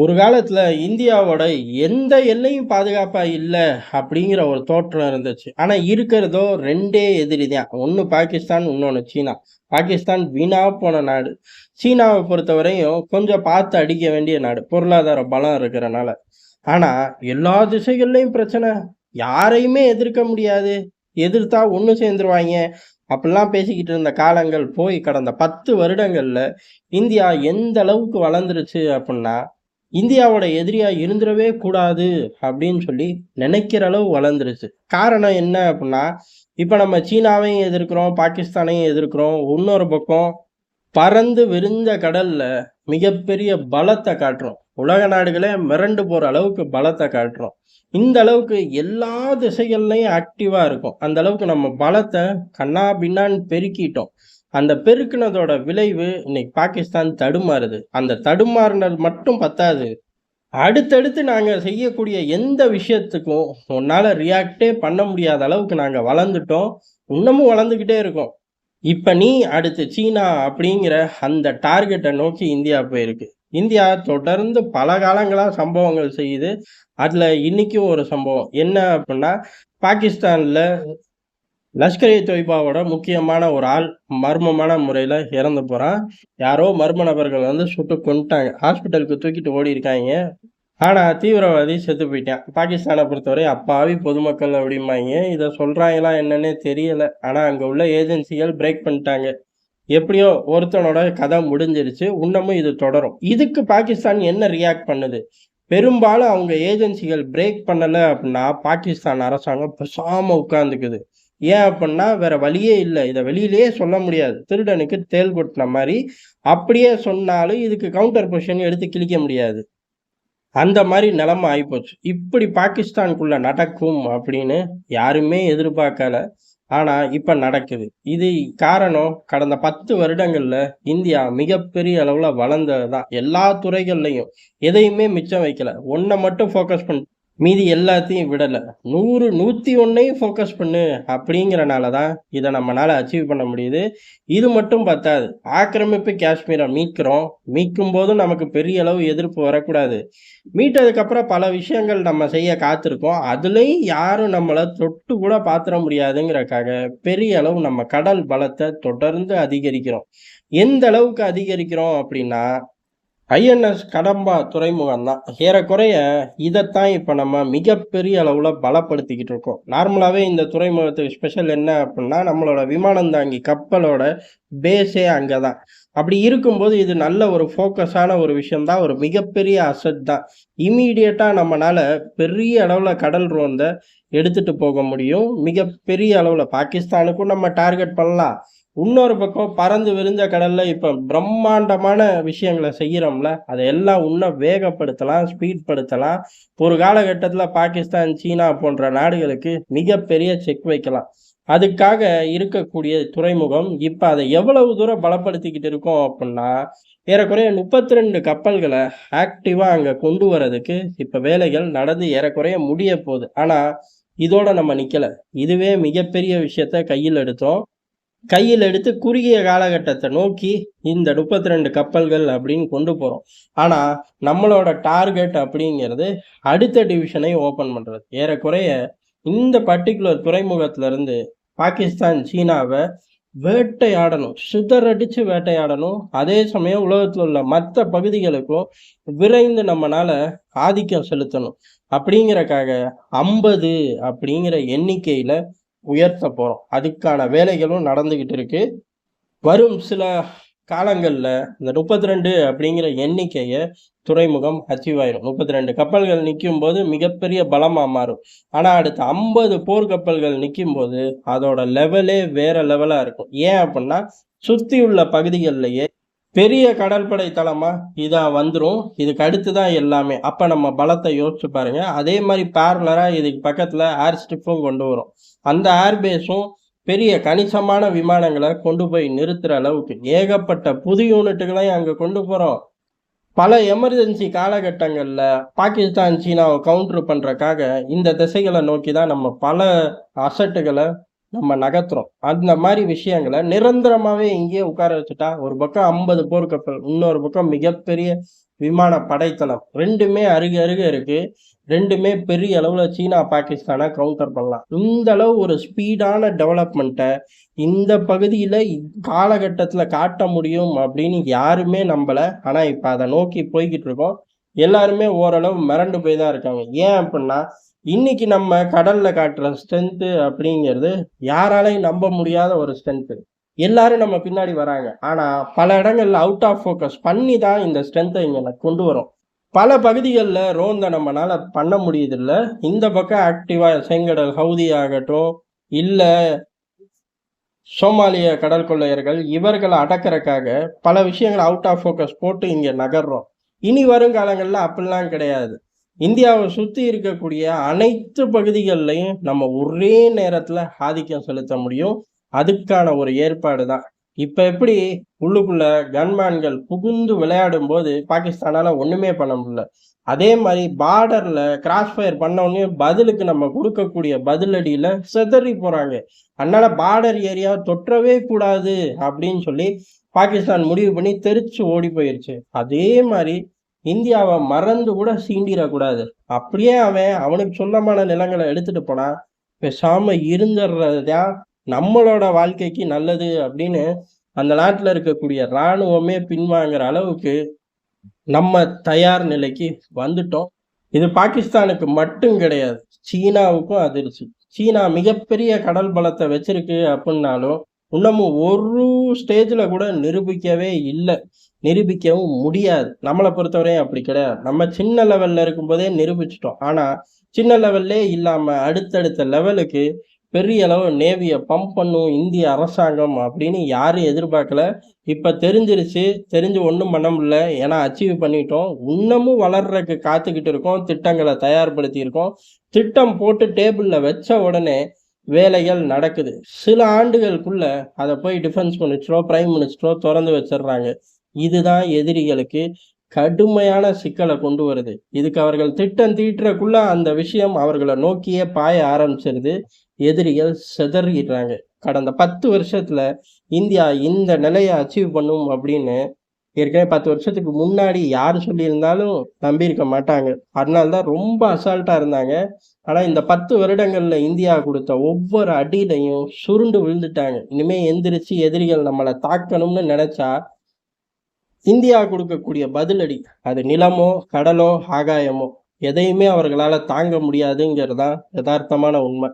ஒரு காலத்தில் இந்தியாவோட எந்த எல்லையும் பாதுகாப்பாக இல்லை அப்படிங்கிற ஒரு தோற்றம் இருந்துச்சு. ஆனால் இருக்கிறதோ ரெண்டே எதிரி தான். ஒன்று பாகிஸ்தான், இன்னொன்று சீனா. பாகிஸ்தான் வீணாக போன நாடு. சீனாவை பொறுத்தவரையும் கொஞ்சம் பார்த்து அடிக்க வேண்டிய நாடு. பொருளாதார பலம் இருக்கிறனால. ஆனால் எல்லா திசைகள்லையும் பிரச்சனை. யாரையுமே எதிர்க்க முடியாது. எதிர்த்தா ஒன்று சேர்ந்துருவாங்க அப்படிலாம் பேசிக்கிட்டு இருந்த காலங்கள் போய் கடந்த பத்து வருடங்களில் இந்தியா எந்த அளவுக்கு வளர்ந்துருச்சு அப்படின்னா, இந்தியாவோட எதிரியா இருந்துடவே கூடாது அப்படின்னு சொல்லி நினைக்கிற அளவு வளர்ந்துருச்சு. காரணம் என்ன அப்படின்னா, இப்ப நம்ம சீனாவையும் எதிர்க்கிறோம், பாகிஸ்தானையும் எதிர்க்கிறோம். இன்னொரு பக்கம் பறந்து விரிந்த கடல்ல மிகப்பெரிய பலத்தை காட்டுறோம். உலக நாடுகளே மிரண்டு போற அளவுக்கு பலத்தை காட்டுறோம். இந்த அளவுக்கு எல்லா திசைகள்லையும் ஆக்டிவா இருக்கும் அந்த அளவுக்கு நம்ம பலத்தை கண்ணா பின்னான்னு பெருக்கிட்டோம். அந்த பெருக்கினதோட விளைவு இன்னைக்கு பாகிஸ்தான் தடுமாறுது. அந்த தடுமாறுனது மட்டும் பத்தாது. அடுத்தடுத்து நாங்கள் செய்யக்கூடிய எந்த விஷயத்துக்கும் உன்னால் ரியாக்டே பண்ண முடியாத அளவுக்கு நாங்கள் வளர்ந்துட்டோம். இன்னமும் வளர்ந்துக்கிட்டே இருக்கோம். இப்போ நீ அடுத்து சீனா அப்படிங்கிற அந்த டார்கெட்டை நோக்கி இந்தியா போயிருக்கு. இந்தியா தொடர்ந்து பல காலங்களாக சம்பவங்கள் செய்யுது. அதில் இன்றைக்கும் ஒரு சம்பவம். என்ன அப்படின்னா, பாகிஸ்தானில் லஷ்கர் இ தொய்பாவோட முக்கியமான ஒரு ஆள் மர்மமான முறையில் இறந்து போகிறான் யாரோ மர்ம நபர்கள் வந்து சுட்டு கொண்டுட்டாங்க ஹாஸ்பிட்டலுக்கு தூக்கிட்டு ஓடிருக்காங்க ஆனால் தீவிரவாதி செத்து போயிட்டான். பாகிஸ்தானை பொறுத்தவரை அப்பாவி பொதுமக்கள் அப்படிம்பாங்க இதை சொல்கிறாங்களா என்னன்னே தெரியல. ஆனால் அங்கே உள்ள ஏஜென்சிகள் பிரேக் பண்ணிட்டாங்க. எப்படியோ ஒருத்தனோட கதை முடிஞ்சிருச்சு. இன்னமும் இது தொடரும். இதுக்கு பாகிஸ்தான் என்ன ரியாக்ட் பண்ணுது? பெரும்பாலும் அவங்க ஏஜென்சிகள் பிரேக் பண்ணலை அப்படின்னா, பாகிஸ்தான் அரசாங்கம் பெசாமல் உட்காந்துக்குது ஏன் அப்படின்னா, வேற வழியே இல்லை இதை வெளியிலேயே சொல்ல முடியாது. திருடனுக்கு தேல் கொட்டின மாதிரி அப்படியே சொன்னாலும் இதுக்கு கவுண்டர் பொசிஷன் எடுத்து கிழிக்க முடியாது. அந்த மாதிரி நிலைமை ஆகிப்போச்சு இப்படி பாகிஸ்தானுக்குள்ள நடக்கும் அப்படின்னு யாருமே எதிர்பார்க்கல. ஆனால் இப்போ நடக்குது. இது காரணம் கடந்த பத்து வருடங்களில் இந்தியா மிகப்பெரிய அளவில் வளர்ந்தது தான். எல்லா துறைகள்லையும் எதையுமே மிச்சம் வைக்கல. ஒன்றை மட்டும் ஃபோக்கஸ் பண்ணி மீதி எல்லாத்தையும் விடலை நூறு நூற்றி ஒன்றையும் ஃபோக்கஸ் பண்ணு அப்படிங்கிறனால தான் இதை நம்மளால் அச்சீவ் பண்ண முடியுது. இது மட்டும் பத்தாது. ஆக்கிரமிப்பு காஷ்மீரை மீட்கிறோம். மீட்கும்போதும் நமக்கு பெரிய அளவு எதிர்ப்பு வரக்கூடாது. மீட்டதுக்கப்புறம் பல விஷயங்கள் நம்ம செய்ய காத்திருக்கோம். அதுலேயும் யாரும் நம்மளை தொட்டு கூட பாத்திர முடியாதுங்கிறதுக்காக பெரிய அளவு நம்ம கடல் பலத்தை தொடர்ந்து அதிகரிக்கிறோம். எந்த அளவுக்கு அதிகரிக்கிறோம் அப்படின்னா, ஐஎன்எஸ் கடம்பா துறைமுகம் தான். ஏறக்குறைய இதைத்தான் இப்போ நம்ம மிகப்பெரிய அளவில் பலப்படுத்திக்கிட்டு இருக்கோம். நார்மலாகவே இந்த துறைமுகத்துக்கு ஸ்பெஷல் என்ன அப்படின்னா, நம்மளோட விமானந்தாங்கி கப்பலோட பேஸே அங்கே தான். அப்படி இருக்கும்போது இது நல்ல ஒரு ஃபோக்கஸான ஒரு விஷயந்தான் ஒரு மிகப்பெரிய அசட் தான். இமீடியட்டாக நம்மளால் பெரிய அளவில் கடல் ரோந்த எடுத்துகிட்டு போக முடியும். மிகப்பெரிய அளவில் பாகிஸ்தானுக்கும் நம்ம டார்கெட் பண்ணலாம். இன்னொரு பக்கம் பறந்து விரிஞ்ச கடல்ல இப்ப பிரம்மாண்டமான விஷயங்கள செய்யறோம்ல, அதை எல்லாம் இன்னும் வேகப்படுத்தலாம், ஸ்பீட் படுத்தலாம். ஒரு காலகட்டத்துல பாகிஸ்தான், சீனா போன்ற நாடுகளுக்கு மிகப்பெரிய செக் வைக்கலாம். அதுக்காக இருக்கக்கூடிய துறைமுகம் இப்ப அதை எவ்வளவு தூரம் பலப்படுத்திக்கிட்டு இருக்கோம் அப்படின்னா, ஏறக்குறைய முப்பத்தி ரெண்டு கப்பல்களை ஆக்டிவா அங்க கொண்டு வரதுக்கு இப்ப வேலைகள் நடந்து ஏறக்குறைய முடியப் போகுது. ஆனா இதோட நம்ம நிக்கல. இதுவே மிகப்பெரிய விஷயத்த கையில் எடுத்தோம். கையில் எடுத்து குறுகிய காலகட்டத்தை நோக்கி இந்த 32 கப்பல்கள் அப்படின்னு கொண்டு போகிறோம் ஆனால் நம்மளோட டார்கெட் அப்படிங்கிறது அடுத்த டிவிஷனை ஓப்பன் பண்ணுறது ஏறக்குறைய இந்த பர்ட்டிகுலர் துறைமுகத்திலிருந்து பாகிஸ்தான், சீனாவை வேட்டையாடணும். சிதறடிச்சு வேட்டையாடணும். அதே சமயம் உலகத்தில் உள்ள மற்ற பகுதிகளுக்கும் விரைந்து நம்மனால ஆதிக்கம் செலுத்தணும். அப்படிங்கிறக்காக 50 அப்படிங்கிற எண்ணிக்கையில் உயர்த்தப் போகிறோம் அதுக்கான வேலைகளும் நடந்துக்கிட்டு இருக்கு. வரும் சில காலங்களில் இந்த 32 அப்படிங்கிற எண்ணிக்கையை துறைமுகம் அச்சீவ் ஆயிரும். 32 கப்பல்கள் நிற்கும் போது மிகப்பெரிய பலமாக மாறும். ஆனால் அடுத்து 50 போர்க்கப்பல்கள் நிக்கும்போது அதோட லெவலே வேற லெவலாக இருக்கும். ஏன் அப்படின்னா, உள்ள பகுதிகள்லையே பெரிய கடற்படை தளமா இதா வந்துடும் இதுக்கு அடுத்து தான் எல்லாமே. அப்போ நம்ம பலத்தை யோசிச்சு பாருங்க. அதே மாதிரி பேரலராக இதுக்கு பக்கத்தில் ஏர் ஸ்ட்ரிப்பும் கொண்டு வரும். அந்த ஏர் பேஸும் பெரிய கணிசமான விமானங்களை கொண்டு போய் நிறுத்துகிற அளவுக்கு ஏகப்பட்ட புது யூனிட்டுகளையும் அங்கே கொண்டு போகிறோம் பல எமர்ஜென்சி காலகட்டங்களில் பாகிஸ்தான், சீனாவை கவுண்டர் பண்ணுறக்காக இந்த திசைகளை நோக்கி தான் நம்ம பல அசட்டுகளை நம்ம நகர்த்துறோம். அந்த மாதிரி விஷயங்களை நிரந்தரமாகவே இங்கேயே உட்கார வச்சுட்டா, ஒரு பக்கம் 50 போர்க்கப்பல், இன்னொரு பக்கம் மிகப்பெரிய விமான படைத்தளம் ரெண்டுமே அருகே அருகே இருக்குது ரெண்டுமே பெரிய அளவில் சீனா பாகிஸ்தானை கவுண்டர் பண்ணலாம். இந்த அளவு ஒரு ஸ்பீடான டெவலப்மெண்ட்டை இந்த பகுதியில் காலகட்டத்தில் காட்ட முடியும் அப்படின்னு யாருமே நம்பலை. ஆனால் இப்போ அதை நோக்கி போய்கிட்டு இருக்கோம். எல்லாருமே ஓரளவு மிரண்டு போய் தான் இருக்காங்க. ஏன் அப்படின்னா இன்னைக்கு நம்ம கடலில் காட்டுற ஸ்ட்ரென்த்து அப்படிங்கிறது யாராலையும் நம்ப முடியாத ஒரு ஸ்ட்ரென்த்து எல்லாரும் நம்ம பின்னாடி வராங்க. ஆனால் பல இடங்கள்ல அவுட் ஆஃப் ஃபோக்கஸ் பண்ணி தான் இந்த ஸ்ட்ரென்த்தை இங்கே கொண்டு வரோம். பல பகுதிகளில் ரோந்த நம்மளால் பண்ண முடியுதில்ல. இந்த பக்கம் ஆக்டிவா செங்கடல் ஹவுதி ஆகட்டும் இல்லை சோமாலிய கடல் கொள்ளையர்கள் இவர்களை அடக்கறக்காக பல விஷயங்களை அவுட் ஆஃப் ஃபோக்கஸ் போட்டு இங்கே நகர்றோம். இனி வருங்காலங்களில் அப்படிலாம் கிடையாது. இந்தியாவை சுற்றி இருக்கக்கூடிய அனைத்து பகுதிகள்லையும் நம்ம ஒரே நேரத்தில் ஆதிக்கம் செலுத்த முடியும். அதுக்கான ஒரு ஏற்பாடு தான். இப்போ எப்படி உள்ளுக்குள்ள கன்மேன்கள் புகுந்து விளையாடும் போது பாகிஸ்தானால ஒண்ணுமே பண்ண முடியல. அதே மாதிரி பார்டர்ல கிராஸ் ஃபயர் பண்ண பதிலுக்கு நம்ம கொடுக்கக்கூடிய பதிலடியில செதறி போறாங்க. அதனால பார்டர் ஏரியா தொற்றவே கூடாது அப்படின்னு சொல்லி பாகிஸ்தான் முடிவு பண்ணி தெரிச்சு ஓடி போயிருச்சு. அதே மாதிரி இந்தியாவை மறந்து கூட சீண்டிடக்கூடாது. அப்படியே அவன் அவனுக்கு சொந்தமான நிலங்களை எடுத்துட்டு போனா பேசாம இருந்துடுறதுதான் நம்மளோட வாழ்க்கைக்கு நல்லது அப்படின்னு அந்த நாட்டில் இருக்கக்கூடிய இராணுவமே பின்வாங்குற அளவுக்கு நம்ம தயார் நிலைக்கு வந்துட்டோம். இது பாகிஸ்தானுக்கு மட்டும் கிடையாது. சீனாவுக்கும் அதிர்ச்சி. சீனா மிகப்பெரிய கடல் பலத்தை வச்சிருக்கு அப்படின்னாலும் இன்னமும் ஒரு ஸ்டேஜில் கூட நிரூபிக்கவே இல்லை. நிரூபிக்கவும் முடியாது. நம்மளை பொறுத்தவரையும் அப்படி கிடையாது. நம்ம சின்ன லெவலில் இருக்கும்போதே நிரூபிச்சிட்டோம். ஆனால் சின்ன லெவல்லே இல்லாமல் அடுத்தடுத்த லெவலுக்கு பெரிய அளவு நேவியை பம்ப் பண்ணும் இந்திய அரசாங்கம் அப்படின்னு யாரும் எதிர்பார்க்கல. இப்போ தெரிஞ்சிருச்சு தெரிஞ்சு ஒன்றும் பண்ண முடியல. ஏன்னா அச்சீவ் பண்ணிட்டோம். இன்னமும் வளர்றதுக்கு காத்துக்கிட்டு இருக்கோம் திட்டங்களை தயார்படுத்தியிருக்கோம் திட்டம் போட்டு டேபிளில் வச்ச உடனே வேலைகள் நடக்குது. சில ஆண்டுகளுக்குள்ள அதை போய் டிஃபென்ஸ் மினிஸ்டரோ பிரைம் மினிஸ்டரோ திறந்து வச்சிடுறாங்க. இதுதான் எதிரிகளுக்கு கடுமையான சிக்கலை கொண்டு வருது. இதுக்கு அவர்கள் திட்டம் தீட்டுறக்குள்ள அந்த விஷயம் அவர்களை நோக்கியே பாய ஆரம்பிச்சிருது. எதிரிகள் செதறிடுறாங்க. கடந்த பத்து வருஷத்துல இந்தியா இந்த நிலையை அச்சீவ் பண்ணும் அப்படின்னு ஏற்கனவே பத்து வருஷத்துக்கு முன்னாடி யார் சொல்லியிருந்தாலும் நம்பியிருக்க மாட்டாங்க. அதனால தான் ரொம்ப அசால்ட்டா இருந்தாங்க. ஆனா இந்த பத்து வருடங்கள்ல இந்தியா கொடுத்த ஒவ்வொரு அடியிலையும் சுருண்டு விழுந்துட்டாங்க. இனிமே எந்திரிச்சு எதிரிகள் நம்மளை தாக்கணும்னு நினைச்சா இந்தியா கொடுக்கக்கூடிய பதிலடி அது நிலமோ கடலோ ஆகாயமோ எதையுமே அவர்களால தாங்க முடியாதுங்கிறது தான் யதார்த்தமான உண்மை.